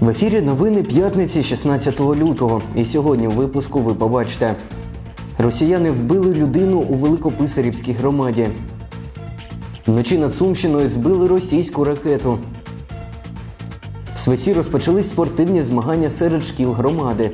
В ефірі новини п'ятниці 16 лютого. І сьогодні у випуску ви побачите. Росіяни вбили людину у Великописарівській громаді. Вночі над Сумщиною збили російську ракету. В Свесі розпочались спортивні змагання серед шкіл громади.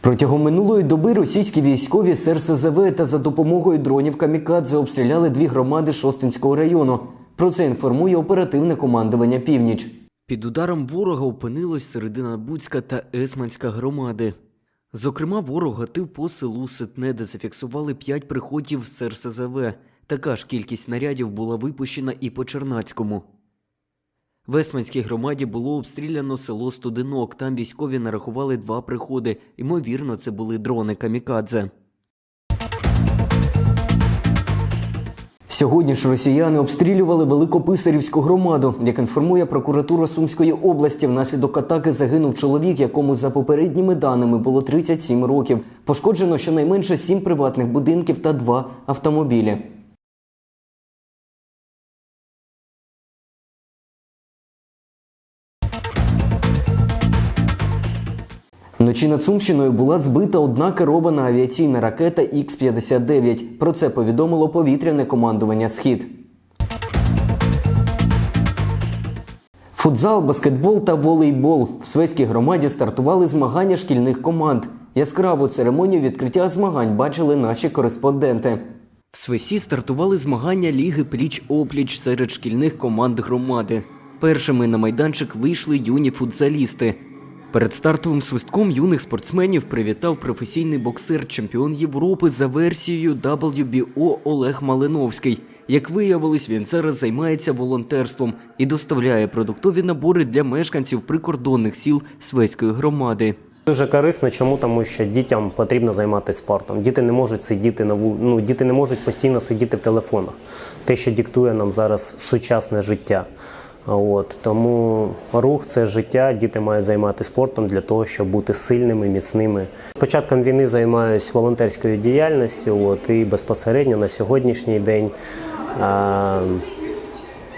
Протягом минулої доби російські військові з РСЗВ та за допомогою дронів Камікадзе обстріляли дві громади Шостинського району. Про це інформує оперативне командування Північ. Під ударом ворога опинилась середина Буцька та Есманська громади. Зокрема, ворог гатив по селу Ситне, де зафіксували п'ять приходів з РСЗВ. Така ж кількість снарядів була випущена і по Чернацькому. В Есманській громаді було обстріляно село Студинок. Там військові нарахували два приходи. Ймовірно, це були дрони Камікадзе. Сьогодні ж росіяни обстрілювали Великописарівську громаду. Як інформує прокуратура Сумської області, внаслідок атаки загинув чоловік, якому за попередніми даними було 37 років. Пошкоджено щонайменше 7 приватних будинків та 2 автомобілі. Вночі над Сумщиною була збита одна керована авіаційна ракета Х-59. Про це повідомило повітряне командування Схід. Футзал, баскетбол та волейбол в Свеській громаді стартували змагання шкільних команд. Яскраву церемонію відкриття змагань бачили наші кореспонденти. В Свесі стартували змагання Ліги пліч-опліч серед шкільних команд громади. Першими на майданчик вийшли юні футзалісти. Перед стартовим свистком юних спортсменів привітав професійний боксер, чемпіон Європи за версією WBO Олег Малиновський. Як виявилось, він зараз займається волонтерством і доставляє продуктові набори для мешканців прикордонних сіл Свеської громади. Дуже корисно, чому тому, що дітям потрібно займатися спортом. Діти не можуть сидіти на вул... ну, діти не можуть постійно сидіти в телефонах. Те, що диктує нам зараз сучасне життя. От тому рух це життя. Діти мають займатися спортом для того, щоб бути сильними, міцними. З початком війни займаюся волонтерською діяльністю. От і безпосередньо на сьогоднішній день а,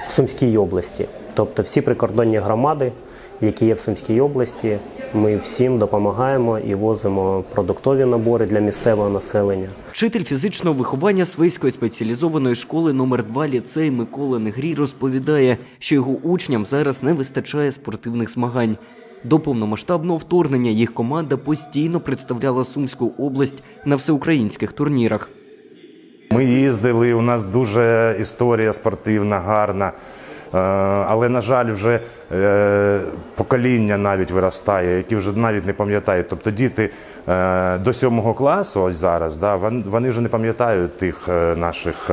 в Сумській області. Тобто всі прикордонні громади, які є в Сумській області, ми всім допомагаємо і возимо продуктові набори для місцевого населення. Вчитель фізичного виховання Свейської спеціалізованої школи номер 2 ліцей Микола Негрій розповідає, що його учням зараз не вистачає спортивних змагань. До повномасштабного вторгнення їх команда постійно представляла Сумську область на всеукраїнських турнірах. Ми їздили, у нас дуже історія спортивна, гарна. Е, Але, на жаль, вже е, покоління навіть виростає, які вже навіть не пам'ятають. Тобто діти е, до сьомого класу, ось зараз, да, вони вже не пам'ятають тих наших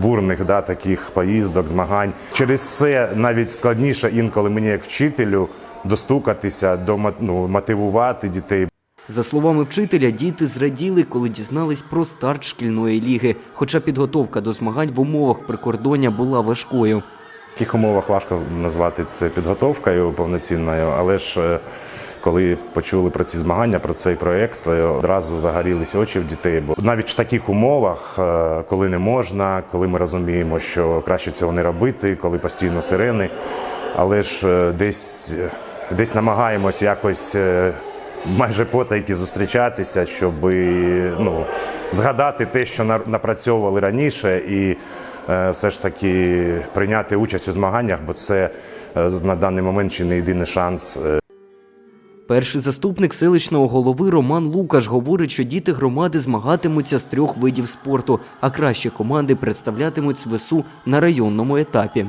бурних да, таких поїздок, змагань. Через це навіть складніше інколи мені, як вчителю, достукатися, до, ну, мотивувати дітей. За словами вчителя, діти зраділи, коли дізнались про старт шкільної ліги, хоча підготовка до змагань в умовах прикордоння була важкою. В яких умовах важко назвати це підготовкою повноцінною, але ж е, коли почули про ці змагання, про цей проєкт, е, одразу загорілися очі в дітей. Бо навіть в таких умовах, е, коли не можна, коли ми розуміємо, що краще цього не робити, коли постійно сирени, але ж десь, десь намагаємось якось. Майже потайки зустрічатися, щоб ну, згадати те, що напрацьовували раніше, і все ж таки прийняти участь у змаганнях, бо це е, на даний момент чи не єдиний шанс е, Перший заступник селищного голови Роман Лукаш говорить, що діти громади змагатимуться з трьох видів спорту, а кращі команди представлятимуть СВСУ на районному етапі.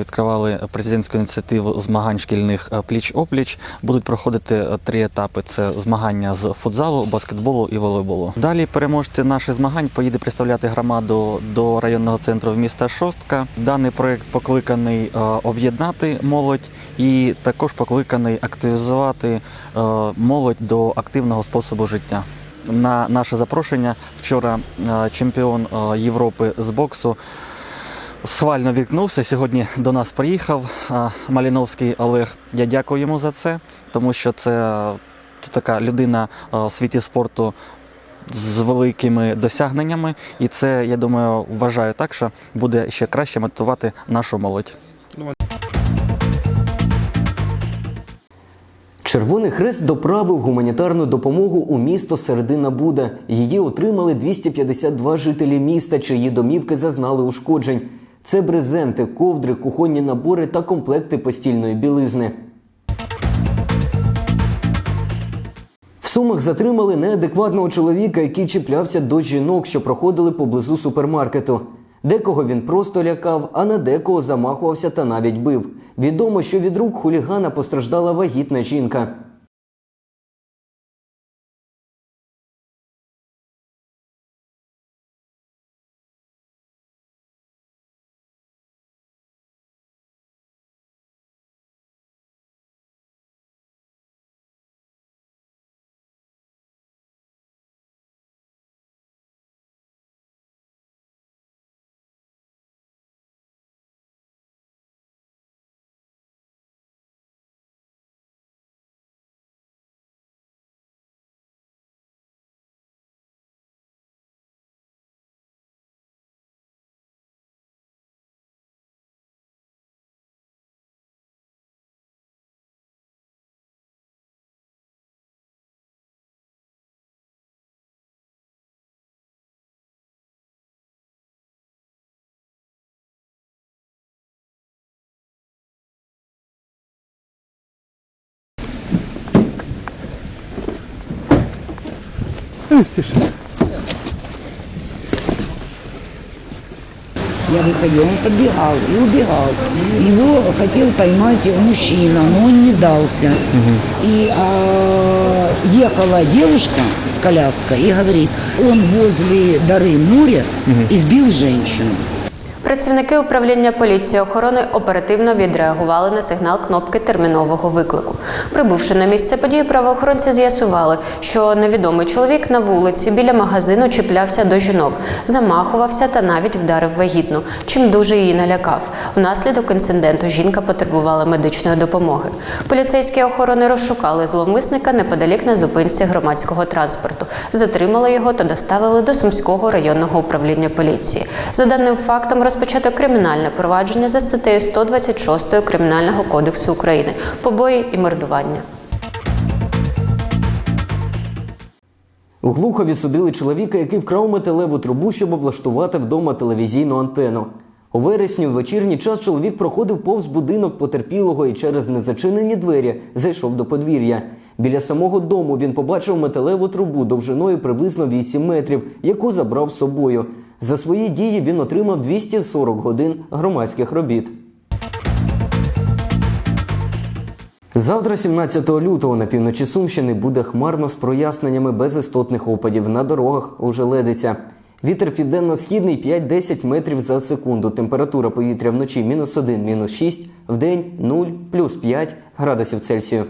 Відкривали президентську ініціативу змагань шкільних е, пліч-опліч. Будуть проходити е, три етапи: це змагання з футзалу, баскетболу і волейболу. Далі переможці наших змагань поїде представляти громаду до районного центру міста Шостка. Даний проект покликаний е, об'єднати молодь і також покликаний активізувати молодь до активного способу життя. На наше запрошення вчора чемпіон Європи з боксу Свально відкнувся. Сьогодні до нас приїхав Маліновський Олег. Я дякую йому за це, тому що це, така людина у світі спорту з великими досягненнями, і це я думаю вважаю так, що буде ще краще мотивувати нашу молодь. Червоний Хрест доправив гуманітарну допомогу у місто Середина Буда. Її отримали 252 жителі міста, чиї домівки зазнали ушкоджень. Це брезенти, ковдри, кухонні набори та комплекти постільної білизни. В Сумах затримали неадекватного чоловіка, який чіплявся до жінок, що проходили поблизу супермаркету. Декого він просто лякав, а на декого замахувався та навіть бив. Відомо, що від рук хулігана постраждала вагітна жінка. Я выходила, он подбегал и убегал. Его хотел поймать мужчина, но он не дался. И а, ехала девушка с коляской и говорит, он возле дары моря избил женщину. Працівники управління поліції охорони оперативно відреагували на сигнал кнопки термінового виклику. Прибувши на місце події, правоохоронці з'ясували, що невідомий чоловік на вулиці біля магазину чіплявся до жінок, замахувався та навіть вдарив вагітну, чим дуже її налякав. Внаслідок інциденту жінка потребувала медичної допомоги. Поліцейські охорони розшукали зловмисника неподалік на зупинці громадського транспорту, затримали його та доставили до Сумського районного управління поліції. За даним фактом розпочато кримінальне провадження за статтею 126 Кримінального кодексу України побої і мордування. У Глухові судили чоловіка, який вкрав металеву трубу, щоб облаштувати вдома телевізійну антену. У вересні в вечірній час чоловік проходив повз будинок потерпілого і через незачинені двері зайшов до подвір'я. Біля самого дому він побачив металеву трубу довжиною приблизно 8 метрів, яку забрав з собою. За свої дії він отримав 240 годин громадських робіт. Завтра, 17 лютого, на півночі Сумщини буде хмарно з проясненнями без істотних опадів. На дорогах уже ледиться. Вітер південно-східний 5-10 метрів за секунду. Температура повітря вночі мінус 1, мінус 6, вдень 0, плюс 5 градусів Цельсію.